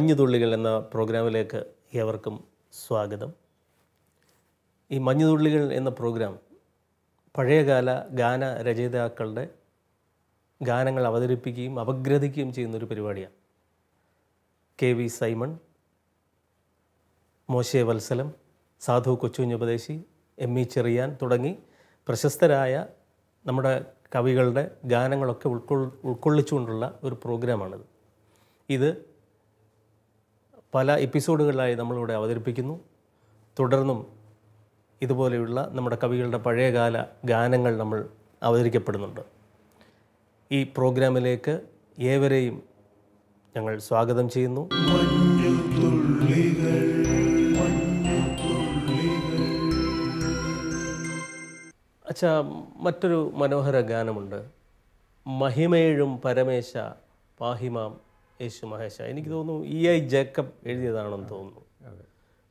മഞ്ഞുതുള്ളികൾ എന്ന പ്രോഗ്രാമിലേക്ക് ഏവർക്കും സ്വാഗതം. ഈ മഞ്ഞുതുള്ളികൾ എന്ന പ്രോഗ്രാം പഴയകാല ഗാന രചയിതാക്കളുടെ ഗാനങ്ങൾ അവതരിപ്പിക്കുകയും അപഗ്രഥിക്കുകയും ചെയ്യുന്നൊരു പരിപാടിയാണ്. കെ വി സൈമൺ മോശെ വത്സലം സാധു കൊച്ചുകുഞ്ഞുപദേശി എം ഇ ചെറിയാൻ തുടങ്ങി പ്രശസ്തരായ നമ്മുടെ കവികളുടെ ഗാനങ്ങളൊക്കെ ഉൾക്കൊ ഉൾക്കൊള്ളിച്ചുകൊണ്ടുള്ള ഒരു പ്രോഗ്രാമാണിത്. ഇത് പല എപ്പിസോഡുകളിലായി നമ്മളിവിടെ അവതരിപ്പിക്കുന്നു. തുടർന്നും ഇതുപോലെയുള്ള നമ്മുടെ കവികളുടെ പഴയകാല ഗാനങ്ങൾ നമ്മൾ അവതരിക്കപ്പെടുന്നുണ്ട് ഈ പ്രോഗ്രാമിലേക്ക് ഏവരെയും ഞങ്ങൾ സ്വാഗതം ചെയ്യുന്നു. അച്ഛ മറ്റൊരു മനോഹര ഗാനമുണ്ട്. മഹിമേഴും പരമേശ പാഹിമാം യേശു മഹേശ എനിക്ക് തോന്നുന്നു ഇ ഐ ജേക്കബ് എഴുതിയതാണെന്ന് തോന്നുന്നു.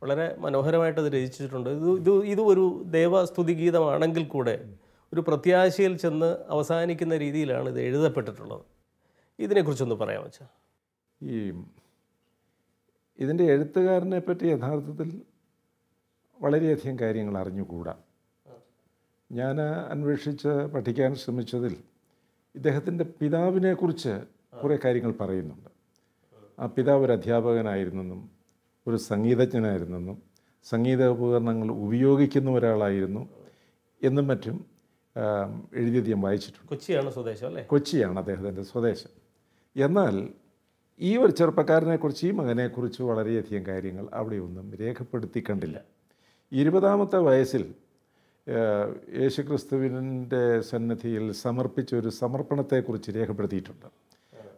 വളരെ മനോഹരമായിട്ട് അത് രചിച്ചിട്ടുണ്ട്. ഇത് ഇത് ഇത് ഒരു ദേവസ്തുതി ഗീതമാണെങ്കിൽ കൂടെ ഒരു പ്രത്യാശയിൽ ചെന്ന് അവസാനിക്കുന്ന രീതിയിലാണ് ഇത് എഴുതപ്പെട്ടിട്ടുള്ളത്. ഇതിനെക്കുറിച്ചൊന്ന് പറയാൻ വെച്ചാൽ ഈ ഇതിന്റെ എഴുത്തുകാരനെ പറ്റി യഥാർത്ഥത്തിൽ വളരെയധികം കാര്യങ്ങൾ അറിഞ്ഞുകൂടാ. ഞാൻ അന്വേഷിച്ച് പഠിക്കാൻ ശ്രമിച്ചതിൽ ഇദ്ദേഹത്തിന്റെ പിതാവിനെക്കുറിച്ച് കുറേ കാര്യങ്ങൾ പറയുന്നുണ്ട്. ആ പിതാവ് ഒരു അധ്യാപകനായിരുന്നെന്നും ഒരു സംഗീതജ്ഞനായിരുന്നെന്നും സംഗീത ഉപകരണങ്ങൾ ഉപയോഗിക്കുന്ന ഒരാളായിരുന്നു എന്നും മറ്റും എഴുതിയധികം എഴുതിയത് ഞാൻ വായിച്ചിട്ടുണ്ട്. കൊച്ചിയാണ് സ്വദേശം അല്ലേ? കൊച്ചിയാണ് അദ്ദേഹത്തിന്റെ സ്വദേശം. എന്നാൽ ഈ ഒരു ചെറുപ്പക്കാരനെക്കുറിച്ച് ഈ മകനെക്കുറിച്ച് വളരെയധികം കാര്യങ്ങൾ അവിടെയൊന്നും രേഖപ്പെടുത്തി കണ്ടില്ല. ഇരുപതാമത്തെ വയസ്സിൽ യേശുക്രിസ്തുവിന്റെ സന്നിധിയിൽ സമർപ്പിച്ച ഒരു സമർപ്പണത്തെക്കുറിച്ച് രേഖപ്പെടുത്തിയിട്ടുണ്ട്.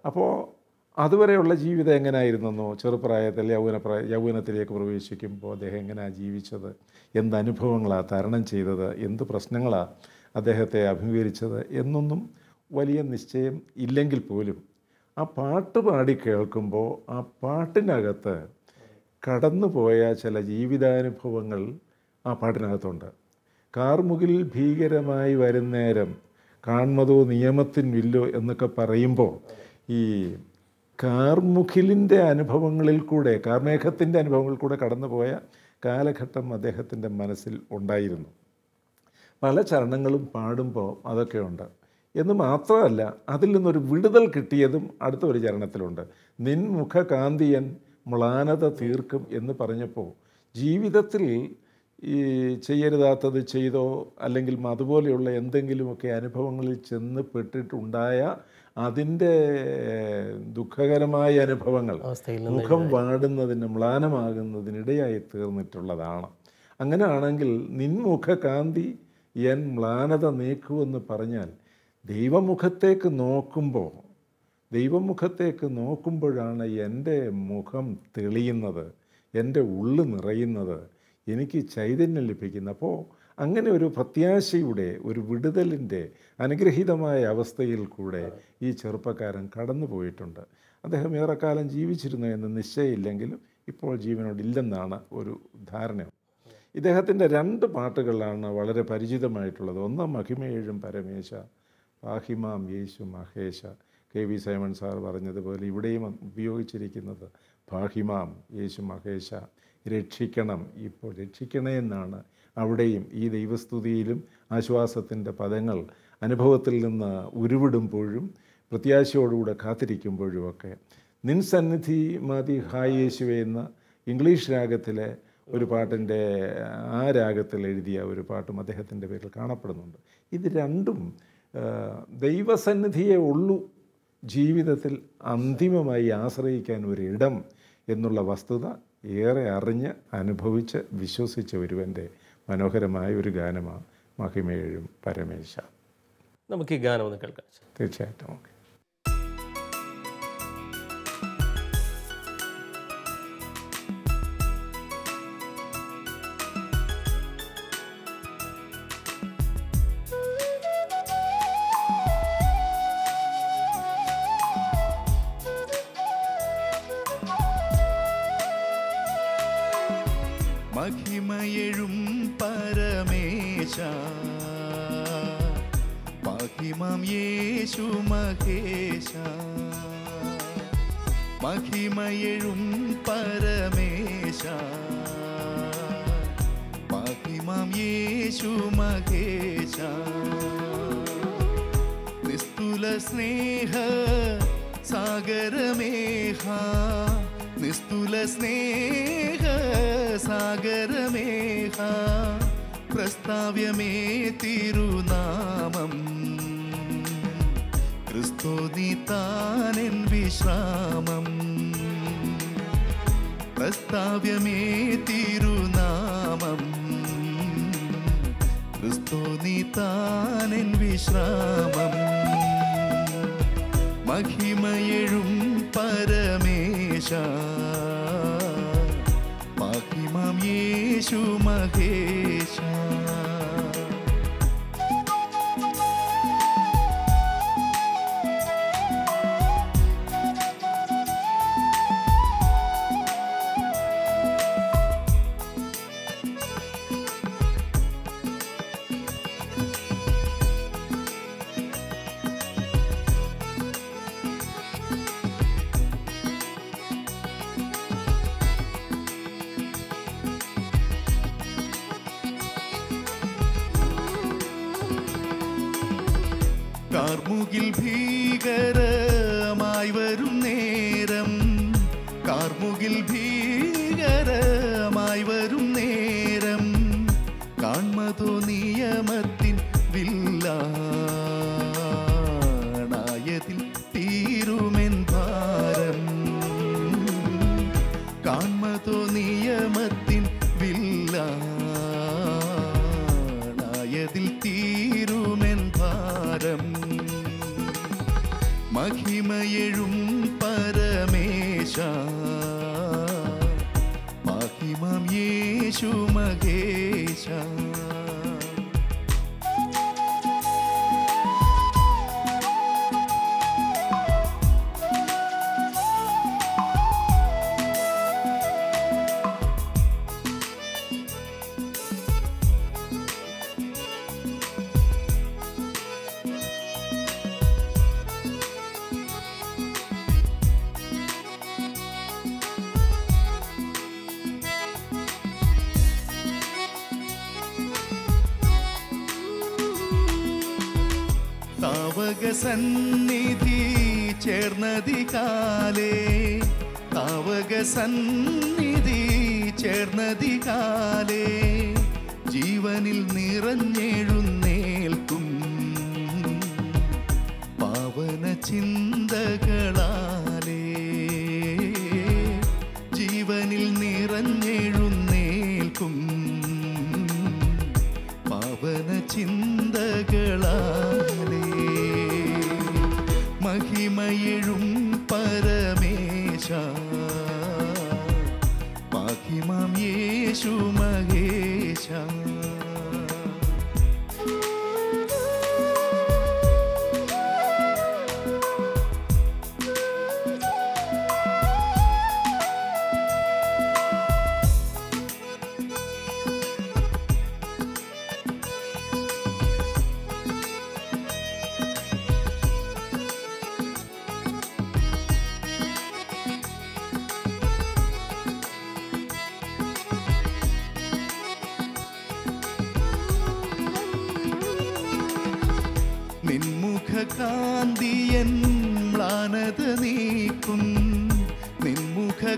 അപ്പോൾ അതുവരെയുള്ള ജീവിതം എങ്ങനെയായിരുന്നു ചെറുപ്രായത്തിൽ യൗവന പ്രായ യൗവനത്തിലേക്ക് പ്രവേശിക്കുമ്പോൾ അദ്ദേഹം എങ്ങനെയാണ് ജീവിച്ചത്? എന്ത് അനുഭവങ്ങളാണ് തരണം ചെയ്തത്? എന്ത് പ്രശ്നങ്ങളാണ് അദ്ദേഹത്തെ അഭിമുഖീകരിച്ചത്? എന്നൊന്നും വലിയ നിശ്ചയം ഇല്ലെങ്കിൽ പോലും ആ പാട്ട് പാടി കേൾക്കുമ്പോൾ ആ പാട്ടിനകത്ത് കടന്നുപോയ ചില ജീവിതാനുഭവങ്ങൾ ആ പാട്ടിനകത്തുണ്ട്. കാർമുകിൽ ഭീകരമായി വരുന്നേരം കാൺമതോ നിയമത്തിൻ വില്ലോ എന്നൊക്കെ പറയുമ്പോൾ ഈ കാർമുകിലിന്റെ അനുഭവങ്ങളിൽ കൂടെ കാർമേഘത്തിന്റെ അനുഭവങ്ങളിൽ കൂടെ കടന്നുപോയ കാലഘട്ടം അദ്ദേഹത്തിന്റെ മനസ്സിൽ ഉണ്ടായിരുന്നു. പല ചരണങ്ങളും പാടുമ്പോൾ അതൊക്കെയുണ്ട്. എന്ന് മാത്രമല്ല അതിൽ നിന്നൊരു വിടുതൽ കിട്ടിയതും അടുത്ത ഒരു ചരണത്തിലുണ്ട്. നിൻമുഖ കാന്തിയൻ മ്ലാനത തീർക്കും എന്ന് പറഞ്ഞപ്പോൾ ജീവിതത്തിൽ ഈ ചെയ്യരുതാത്തത് ചെയ്തോ അല്ലെങ്കിൽ അതുപോലെയുള്ള എന്തെങ്കിലുമൊക്കെ അനുഭവങ്ങളിൽ ചെന്ന് പെട്ടിട്ടുണ്ടായ അതിന്റെ ദുഃഖകരമായ അനുഭവങ്ങൾ മുഖം വാടുന്നതിന് മ്ലാനമാകുന്നതിനിടയായി തീർന്നിട്ടുള്ളതാണ്. അങ്ങനെയാണെങ്കിൽ നിൻമുഖ കാന്തി എൻ മ്ലാനത നീക്കുമെന്ന് പറഞ്ഞാൽ ദൈവമുഖത്തേക്ക് നോക്കുമ്പോൾ ദൈവമുഖത്തേക്ക് നോക്കുമ്പോഴാണ് എന്റെ മുഖം തെളിയുന്നത് എന്റെ ഉള്ളു നിറയുന്നത് എനിക്ക് ചൈതന്യം ലഭിക്കുന്നത്. അപ്പോൾ അങ്ങനെ ഒരു പ്രത്യാശയുടെ ഒരു വിടുതലിന്റെ അനുഗ്രഹീതമായ അവസ്ഥയിൽ കൂടെ ഈ ചെറുപ്പക്കാരൻ കടന്നു പോയിട്ടുണ്ട്. അദ്ദേഹം ഏറെക്കാലം ജീവിച്ചിരുന്നു എന്ന് നിശ്ചയമില്ലെങ്കിലും ഇപ്പോൾ ജീവനോടില്ലെന്നാണ് ഒരു ധാരണ. ഇദ്ദേഹത്തിന്റെ രണ്ട് പാട്ടുകളാണ് വളരെ പരിചിതമായിട്ടുള്ളത്. ഒന്ന് മഹിമേഴും പരമേശ പാഹിമാം യേശു മഹേശ. കെ വി സൈമൺ സാർ പറഞ്ഞതുപോലെ ഇവിടെയും ഉപയോഗിച്ചിരിക്കുന്നത് പാഹിമാം യേശു മഹേശ. രക്ഷിക്കണം ഇപ്പോൾ രക്ഷിക്കണേ എന്നാണ് അവിടെയും ഈ ദൈവസ്തുതിയിലും ആശ്വാസത്തിന്റെ പദങ്ങൾ അനുഭവത്തിൽ നിന്ന് ഉരുവിടുമ്പോഴും പ്രത്യാശയോടുകൂടെ കാത്തിരിക്കുമ്പോഴുമൊക്കെ നിൻ സന്നിധി മതി ഹായ് യേശുവേ എന്ന ഇംഗ്ലീഷ് രാഗത്തിലെ ഒരു പാട്ടിന്റെ ആ രാഗത്തിൽ എഴുതിയ ഒരു പാട്ടും അദ്ദേഹത്തിന്റെ പേരിൽ കാണപ്പെടുന്നുണ്ട്. ഇത് രണ്ടും ദൈവസന്നിധിയെ ഉള്ളൂ ജീവിതത്തിൽ അന്തിമമായി ആശ്രയിക്കാൻ ഒരിടം എന്നുള്ള വസ്തുത ഏറെ അറിഞ്ഞ് അനുഭവിച്ച് വിശ്വസിച്ച ഒരുവന്റെ മനോഹരമായ ഒരു ഗാനമാണ് മഹിമേഴും പരമേശ. നമുക്ക് ഈ ഗാനം ഒന്ന് കേൾക്കാം. തീർച്ചയായിട്ടും. ഓക്കെ. മഹിമം യേശു മഹേശ. മഹിമയഴും പരമേശ. മഹിമം യേശു മഹേശ. നിസ്തുല സ്നേഹ സാഗരമേഹ. നിസ്തുല സ്നേഹ സാഗരമേഹ. പ്രസ്താവ്യമേ തിരുനാമം. ക്രിസ്തു നീ താനെൻ വിശ്രാമം. പ്രസ്താവ്യമേ തിരുനാമം. ക്രിസ്തു നീ താനെൻ വിശ്രാമം. മഹിമയഴും പരമേശ യേശു മഹേശ കാർമുകിൽ ഭീകരമായി വരും നേരം. കാർമുകിൽ ഭീകരമായി വരും നേരം. കാൺമതോ നിയമത്തിൻ മഹിമയെഴും சன்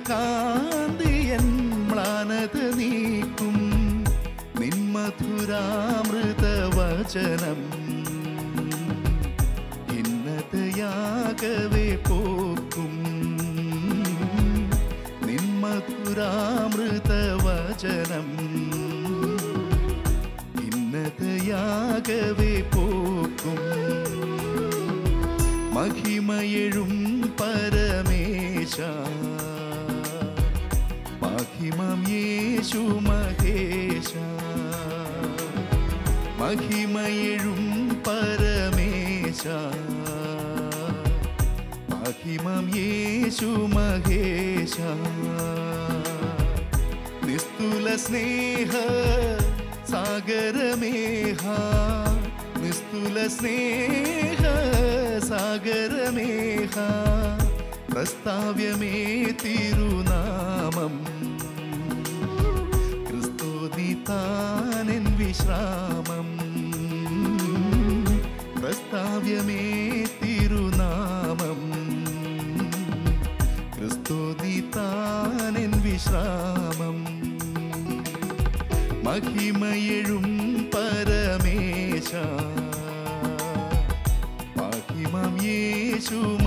നിൻമുഖകാന്തിയൻ മ്ലാനത നീക്കും. നിന്മധുരാമൃത വചനം ഇന്നതയാകവേ പോക്കും. നിന്മധുരാമൃത വചനം ഇന്നതയാകവേ പോക്കും. മഹിമയെഴും പരമേശ. മഹിമം യേശു മഹേശ മഹിമയെഴും പരമേശ മഹിമം യേശു മഹേശ നിസ്തുല സ്നേഹ സാഗരമേഹ നിസ്തുല സ്നേഹ സാഗരമേഹ പ്രസ്താവ്യമേ തിരുനാമം വിശ്രാമം. പ്രസ്താവ്യമേ തിരുനാമം. ക്രിസ്തുതി താനൻ വിശ്രാമം. മഹിമയഴും പരമേശ. മഹിമം യേശു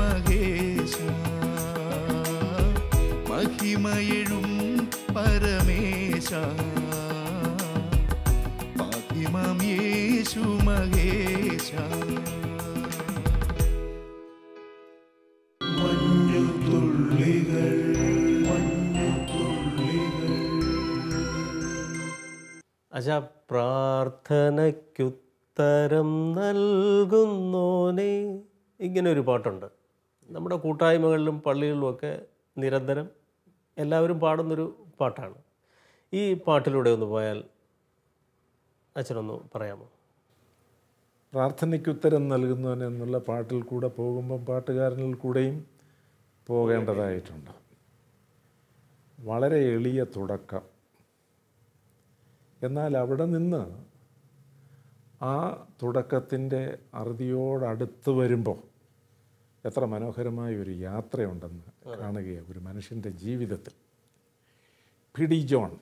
അച്ഛാ പ്രാർത്ഥനയ്ക്കുത്തരം നൽകുന്നോനെ. ഇങ്ങനെ ഒരു പാട്ടുണ്ട്. നമ്മുടെ കൂട്ടായ്മകളിലും പള്ളികളിലുമൊക്കെ നിരന്തരം എല്ലാവരും പാടുന്നൊരു പാട്ടാണ്. ഈ പാട്ടിലൂടെ ഒന്ന് പോയാൽ അച്ഛനൊന്ന് പറയാമോ? പ്രാർത്ഥനയ്ക്കുത്തരം നൽകുന്നവൻ എന്നുള്ള പാട്ടിൽ കൂടെ പോകുമ്പം പാട്ടുകാരനിൽ കൂടെയും പോകേണ്ടതായിട്ടുണ്ട്. വളരെ എളിയ തുടക്കം. എന്നാൽ അവിടെ നിന്ന് ആ തുടക്കത്തിന്റെ അറുതിയോടടുത്ത് വരുമ്പോൾ എത്ര മനോഹരമായ ഒരു യാത്രയുണ്ടെന്ന് കാണുകയാണ് ഒരു മനുഷ്യന്റെ ജീവിതത്തിൽ. പിഡി ജോൺ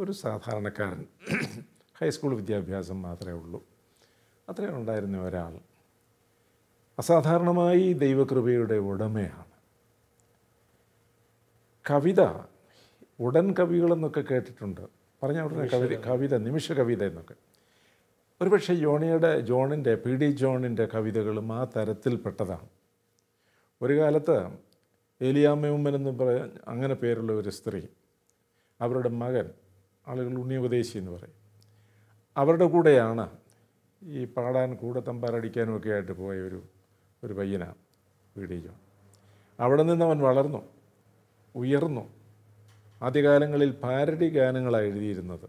ഒരു സാധാരണക്കാരൻ ഹൈസ്കൂൾ വിദ്യാഭ്യാസം മാത്രമേ ഉള്ളൂ. അത്രയും ഉണ്ടായിരുന്ന ഒരാൾ അസാധാരണമായി ദൈവകൃപയുടെ ഉടമയാണ്. കവിത ഉടൻ കവികളെന്നൊക്കെ കേട്ടിട്ടുണ്ട്. പറഞ്ഞ ഉടനെ കവിത കവിത. നിമിഷ കവിത എന്നൊക്കെ. ഒരുപക്ഷെ ജോണിയുടെ ജോണിന്റെ പി ഡി ജോണിന്റെ കവിതകളും ആ തരത്തിൽപ്പെട്ടതാണ് ഒരു കാലത്ത് ഏലിയാമ്മയുമ്മൻ എന്ന് പറയാൻ അങ്ങനെ പേരുള്ള ഒരു സ്ത്രീ അവരുടെ മകൻ ആളുകൾ ഉണ്ണിയുപദേശി എന്ന് പറയും. അവരുടെ കൂടെയാണ് ഈ പാടാൻ കൂടെ തമ്പാരടിക്കാനും ഒക്കെ ആയിട്ട് പോയ ഒരു ഒരു പയ്യനാണ് പി ഡി ജോൺ. അവിടെ നിന്ന് അവൻ വളർന്നു ഉയർന്നു. ആദ്യകാലങ്ങളിൽ പാരഡി ഗാനങ്ങളാണ് എഴുതിയിരുന്നത്.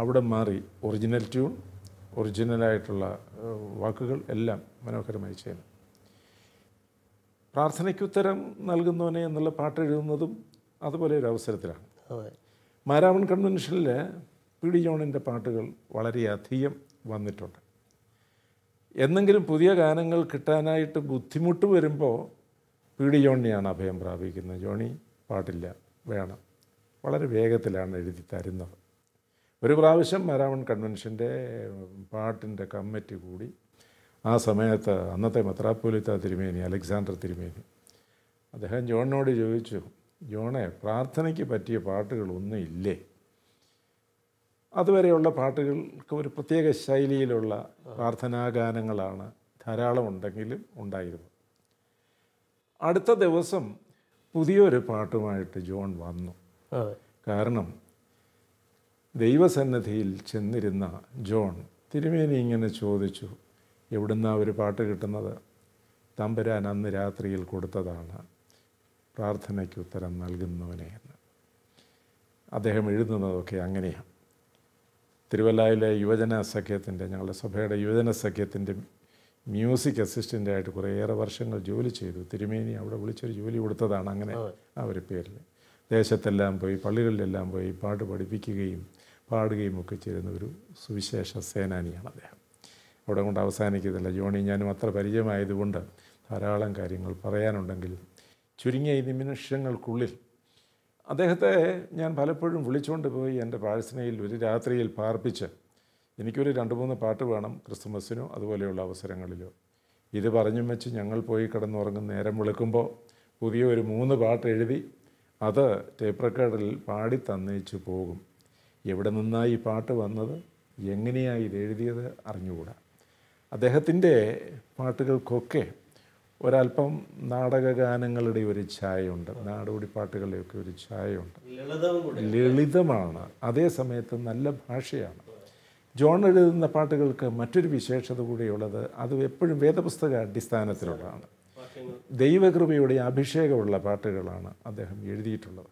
അവിടെ മാറി ഒറിജിനൽ ട്യൂൺ ഒറിജിനലായിട്ടുള്ള വാക്കുകൾ എല്ലാം മനോഹരമായി ചെയ്യുന്നു പ്രാർത്ഥനയ്ക്കുത്തരം നൽകുന്നവനെ എന്നുള്ള പാട്ട് എഴുതുന്നതും അതുപോലെ ഒരു അവസരത്തിലാണ്. മാരാമൺ കൺവെൻഷനിൽ പി ഡി ജോണിന്റെ പാട്ടുകൾ വളരെയധികം വന്നിട്ടുണ്ട്. എന്നെങ്കിലും പുതിയ ഗാനങ്ങൾ കിട്ടാനായിട്ട് ബുദ്ധിമുട്ട് വരുമ്പോൾ പി ഡി ജോണിനെയാണ് അഭയം പ്രാപിക്കുന്നത്. ജോണി പാട്ടില്ല വേണം. വളരെ വേഗത്തിലാണ് എഴുതി തരുന്നത്. ഒരു പ്രാവശ്യം മരാമൺ കൺവെൻഷന്റെ പാട്ടിന്റെ കമ്മിറ്റി കൂടി ആ സമയത്ത് അന്നത്തെ മെത്രാപ്പോലിത്ത തിരുമേനി അലക്സാണ്ടർ തിരുമേനി അദ്ദേഹം ജോണിനോട് ചോദിച്ചു ജോണെ പ്രാർത്ഥനയ്ക്ക് പറ്റിയ പാട്ടുകളൊന്നും ഇല്ലേ? അതുവരെയുള്ള പാട്ടുകൾക്ക് ഒരു പ്രത്യേക ശൈലിയിലുള്ള പ്രാർത്ഥനാഗാനങ്ങളാണ് ധാരാളം ഉണ്ടെങ്കിലും ഉണ്ടായിരുന്നു. അടുത്ത ദിവസം പുതിയൊരു പാട്ടുമായിട്ട് ജോൺ വന്നു. കാരണം ദൈവസന്നദ്ധിയിൽ ചെന്നിരുന്ന ജോൺ തിരുമേനി ഇങ്ങനെ ചോദിച്ചു എവിടുന്നാ ഒരു പാട്ട് കിട്ടുന്നത്? തമ്പുരാൻ അന്ന് രാത്രിയിൽ കൊടുത്തതാണ്. പ്രാർത്ഥനയ്ക്ക് ഉത്തരം നൽകുന്നവനെ എന്ന്. അദ്ദേഹം എഴുതുന്നതൊക്കെ അങ്ങനെയാണ് തിരുവല്ലായിലെ യുവജന സഖ്യത്തിന്റെ ഞങ്ങളുടെ സഭയുടെ യുവജന സഖ്യത്തിന്റെ മ്യൂസിക് അസിസ്റ്റന്റായിട്ട് കുറേയേറെ വർഷങ്ങൾ ജോലി ചെയ്തു. തിരുമേനി അവിടെ വിളിച്ചൊരു ജോലി കൊടുത്തതാണ് അങ്ങനെ ആ ഒരു പേരിൽ. ദേശത്തെല്ലാം പോയി പള്ളികളിലെല്ലാം പോയി പാട്ട് പഠിപ്പിക്കുകയും പാടുകയും ഒക്കെ ചെയ്യുന്ന ഒരു സുവിശേഷ സേനാനിയാണ് അദ്ദേഹം. അവിടെ കൊണ്ട് അവസാനിക്കത്തില്ല. ജോണി ഞാനും അത്ര പരിചയമായതുകൊണ്ട് ധാരാളം കാര്യങ്ങൾ പറയാനുണ്ടെങ്കിലും ചുരുങ്ങിയ ഈ നിമിഷങ്ങൾക്കുള്ളിൽ അദ്ദേഹത്തെ ഞാൻ പലപ്പോഴും വിളിച്ചുകൊണ്ട് പോയി എന്റെ പാഴ്സനയിൽ ഒരു രാത്രിയിൽ പാർപ്പിച്ച് എനിക്കൊരു രണ്ട് മൂന്ന് പാട്ട് വേണം ക്രിസ്തുമസിനോ അതുപോലെയുള്ള അവസരങ്ങളിലോ. ഇത് പറഞ്ഞും വെച്ച് ഞങ്ങൾ പോയി കിടന്നുറങ്ങുന്ന നേരം വിളിക്കുമ്പോൾ പുതിയ ഒരു മൂന്ന് പാട്ട് എഴുതി അത് ടേപ്പ് റെക്കോർഡിൽ പാടി തന്നേച്ചു പോകും. എവിടെ നിന്നാണ് ഈ പാട്ട് വന്നത്? എങ്ങനെയാണ് ഇത് എഴുതിയത്? അറിഞ്ഞുകൂടാ. അദ്ദേഹത്തിന്റെ പാട്ടുകൾക്കൊക്കെ ഒരല്പം നാടകഗാനങ്ങളുടെ ഒരു ഛായയുണ്ട്. നാടോടി പാട്ടുകളുടെയൊക്കെ ഒരു ഛായയുണ്ട്. ലളിതമാണ്. അതേ സമയത്ത് നല്ല ഭാഷയാണ്. ജോൺ എഴുതുന്ന പാട്ടുകൾക്ക് മറ്റൊരു വിശേഷത കൂടിയുള്ളത് അത് എപ്പോഴും വേദപുസ്തക അടിസ്ഥാനത്തിലുള്ളതാണ് ദൈവകൃപയുടെ അഭിഷേകമുള്ള പാട്ടുകളാണ് അദ്ദേഹം എഴുതിയിട്ടുള്ളത്.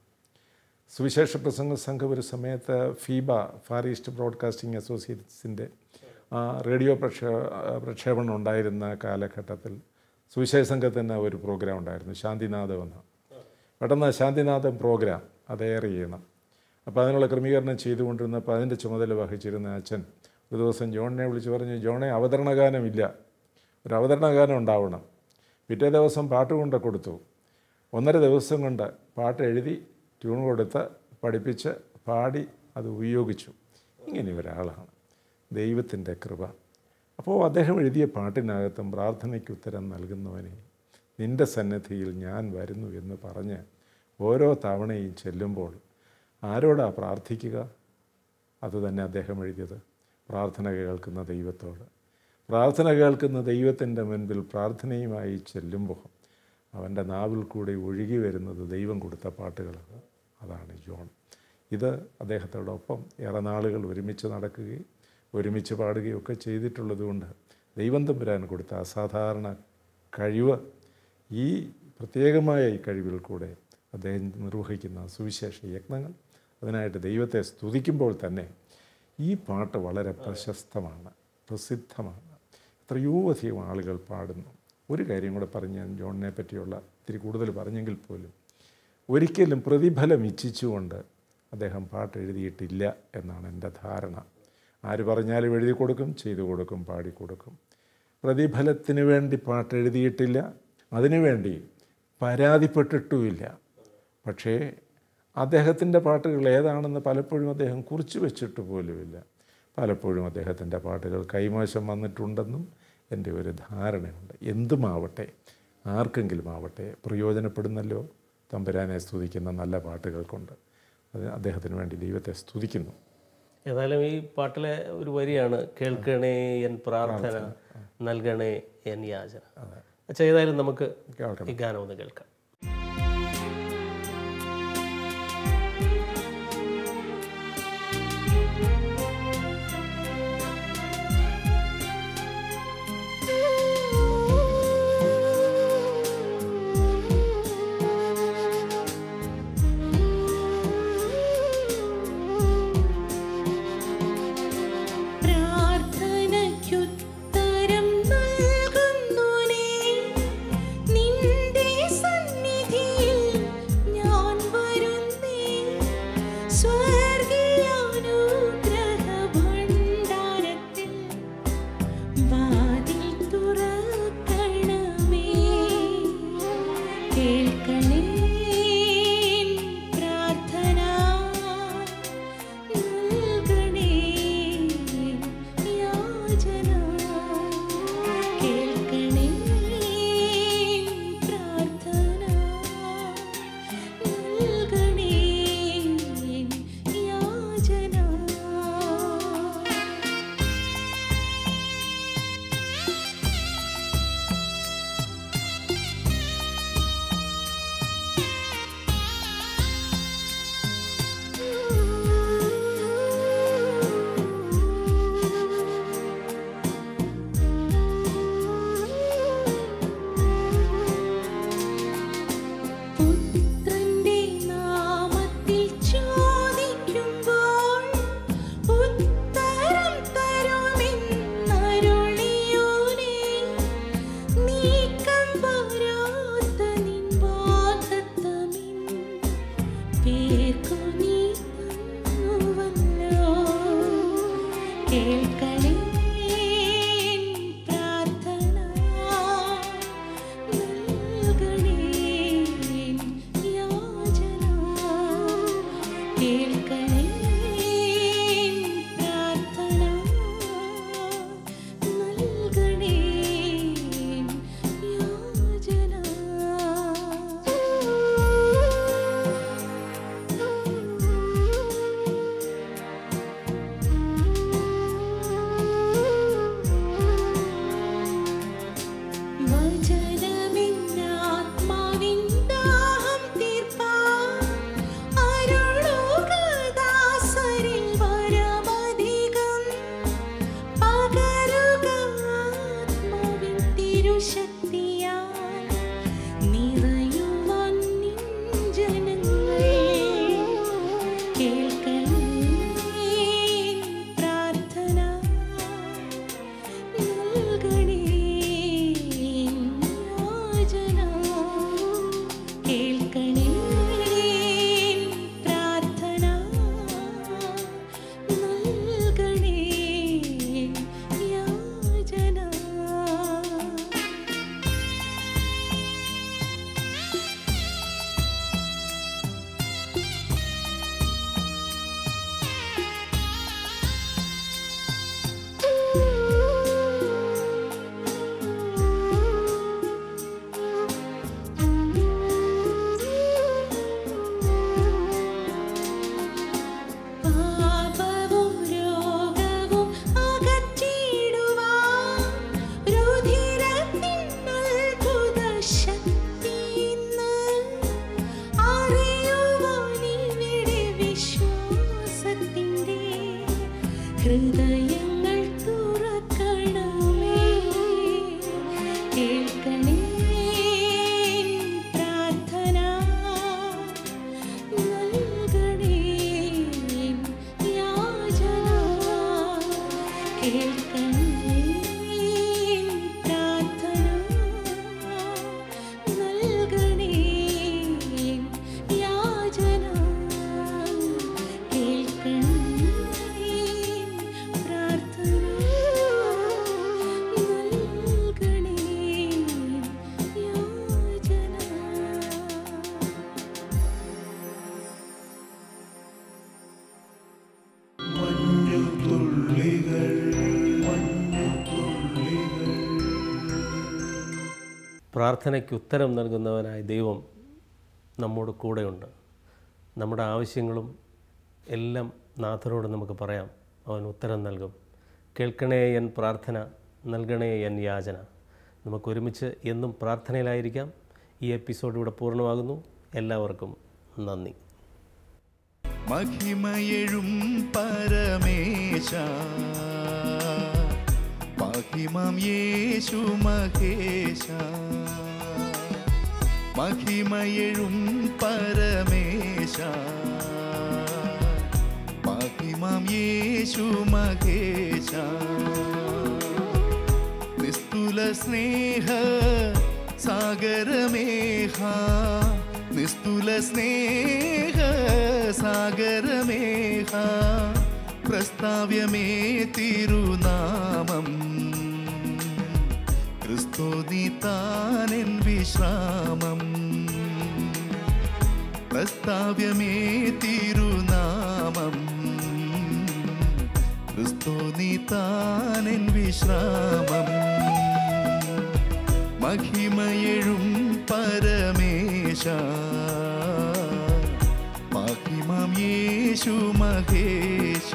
സുവിശേഷ പ്രസംഗ സംഘം ഒരു സമയത്ത് ഫീബ ഫാർ ഈസ്റ്റ് ബ്രോഡ്കാസ്റ്റിംഗ് അസോസിയേറ്റ്സിന്റെ റേഡിയോ പ്രക്ഷേ പ്രക്ഷേപണം ഉണ്ടായിരുന്ന കാലഘട്ടത്തിൽ സുവിശേഷ സംഘത്തിന് ഒരു പ്രോഗ്രാം ഉണ്ടായിരുന്നു ശാന്തിനാഥം എന്ന്. പെട്ടെന്ന് ശാന്തിനാഥം പ്രോഗ്രാം അത് എയർ ചെയ്യണം. അപ്പോൾ അതിനുള്ള ക്രമീകരണം ചെയ്തുകൊണ്ടിരുന്നപ്പോൾ അതിന്റെ ചുമതല വഹിച്ചിരുന്ന അച്ഛൻ ഒരു ദിവസം ജോണിനെ വിളിച്ച് പറഞ്ഞു ജോണെ അവതരണഗാനമില്ല. ഒരു അവതരണഗാനം ഉണ്ടാവണം. പിറ്റേ ദിവസം പാട്ട് കൊണ്ട് കൊടുത്തു. ഒന്നര ദിവസം കൊണ്ട് പാട്ട് എഴുതി ട്യൂൺ കൊടുത്ത് പഠിപ്പിച്ച് പാടി അത് ഉപയോഗിച്ചു. ഇങ്ങനെ ഒരാളാണ്. ദൈവത്തിന്റെ കൃപ. അപ്പോൾ അദ്ദേഹം എഴുതിയ പാട്ടിനകത്തും പ്രാർത്ഥനയ്ക്ക് ഉത്തരം നൽകുന്നവനെ നിന്റെ സന്നദ്ധിയിൽ ഞാൻ വരുന്നു എന്ന് പറഞ്ഞ് ഓരോ തവണയും ചെല്ലുമ്പോൾ ആരോടാ പ്രാർത്ഥിക്കുക? അതുതന്നെ അദ്ദേഹം എഴുതിയത്. പ്രാർത്ഥന കേൾക്കുന്ന ദൈവത്തോട്. പ്രാർത്ഥന കേൾക്കുന്ന ദൈവത്തിന്റെ മുൻപിൽ പ്രാർത്ഥനയുമായി ചെല്ലുമ്പോൾ അവന്റെ നാവിൽ കൂടി ഒഴുകി വരുന്നത് ദൈവം കൊടുത്ത പാട്ടുകളാണ് അതാണ് ജോൺ. ഇത് അദ്ദേഹത്തോടൊപ്പം ഏറെ നാളുകൾ ഒരുമിച്ച് നടക്കുകയും ഒരുമിച്ച് പാടുകയും ഒക്കെ ചെയ്തിട്ടുള്ളതുകൊണ്ട് ദൈവം തമ്പുരാൻ കൊടുത്ത അസാധാരണ കഴിവ് ഈ പ്രത്യേകമായ ഈ കഴിവിൽ കൂടെ അദ്ദേഹം നിർവഹിക്കുന്ന സുവിശേഷ യജ്ഞങ്ങൾ. അതിനായിട്ട് ദൈവത്തെ സ്തുതിക്കുമ്പോൾ തന്നെ ഈ പാട്ട് വളരെ പ്രശസ്തമാണ് പ്രസിദ്ധമാണ്. എത്രയോ അധികം ആളുകൾ പാടുന്നു. ഒരു കാര്യം കൂടെ പറഞ്ഞ് ഞാൻ ജോണിനെ പറ്റിയുള്ള ഇത്തിരി കൂടുതൽ പറഞ്ഞെങ്കിൽ പോലും ഒരിക്കലും പ്രതിഫലം ഇച്ഛിച്ചുകൊണ്ട് അദ്ദേഹം പാട്ട് എഴുതിയിട്ടില്ല എന്നാണ് എന്റെ ധാരണ. ആര് പറഞ്ഞാലും എഴുതി കൊടുക്കും ചെയ്തു കൊടുക്കും പാടിക്കൊടുക്കും പ്രതിഫലത്തിന് വേണ്ടി പാട്ട് എഴുതിയിട്ടില്ല അതിനുവേണ്ടി പരാതിപ്പെട്ടിട്ടുമില്ല. പക്ഷേ അദ്ദേഹത്തിന്റെ പാട്ടുകൾ ഏതാണെന്ന് പലപ്പോഴും അദ്ദേഹം കുറിച്ചു വെച്ചിട്ട് പോലുമില്ല. പലപ്പോഴും അദ്ദേഹത്തിന്റെ പാട്ടുകൾ കൈമോശം വന്നിട്ടുണ്ടെന്നും എന്റെ ഒരു ധാരണയുണ്ട്. എന്തുമാവട്ടെ ആർക്കെങ്കിലും ആവട്ടെ പ്രയോജനപ്പെടുന്നല്ലോ തമ്പുരാനെ സ്തുതിക്കുന്ന നല്ല പാട്ടുകൾ കൊണ്ട് അത് അദ്ദേഹത്തിന് വേണ്ടി ദൈവത്തെ സ്തുതിക്കുന്നു. ഏതായാലും ഈ പാട്ടിലെ ഒരു വരിയാണ് കേൾക്കണേ എൻ പ്രാർത്ഥന നൽകണേ എൻ യാചന. അച്ഛാ ഏതായാലും നമുക്ക് ഈ ഗാനം ഒന്ന് കേൾക്കാം. गई kill പ്രാർത്ഥനയ്ക്ക് ഉത്തരം നൽകുന്നവനായ ദൈവം നമ്മോട് കൂടെയുണ്ട്. നമ്മുടെ ആവശ്യങ്ങളും എല്ലാം നാഥനോട് നമുക്ക് പറയാം. അവൻ ഉത്തരം നൽകും. കേൾക്കണേ എൻ പ്രാർത്ഥന നൽകണേ എൻ യാചന. നമുക്ക് ഒരുമിച്ച് എന്നും പ്രാർത്ഥനയിലായിരിക്കാം. ഈ എപ്പിസോഡ് ഇവിടെ പൂർണമാകുന്നു. എല്ലാവർക്കും നന്ദി. മഹിമയഴും പരമേശ മഹിമം യേശു മഹേശ മഹിമയെഴും പരമേശ മഹിമം യേശു മഹേശ നിസ്തുല സ്നേഹ സാഗരമേഹ നിസ്തുല സ്നേഹ സാഗരമേഹ താനെൻ വിശ്രാമം. പ്രസ്താവ്യമേ തിരുനാമം. ക്രിസ്തു നീ താനെൻ വിശ്രാമം. മഹിമയെഴും പരമേശ. മഹിമം യേശു മഹേശ.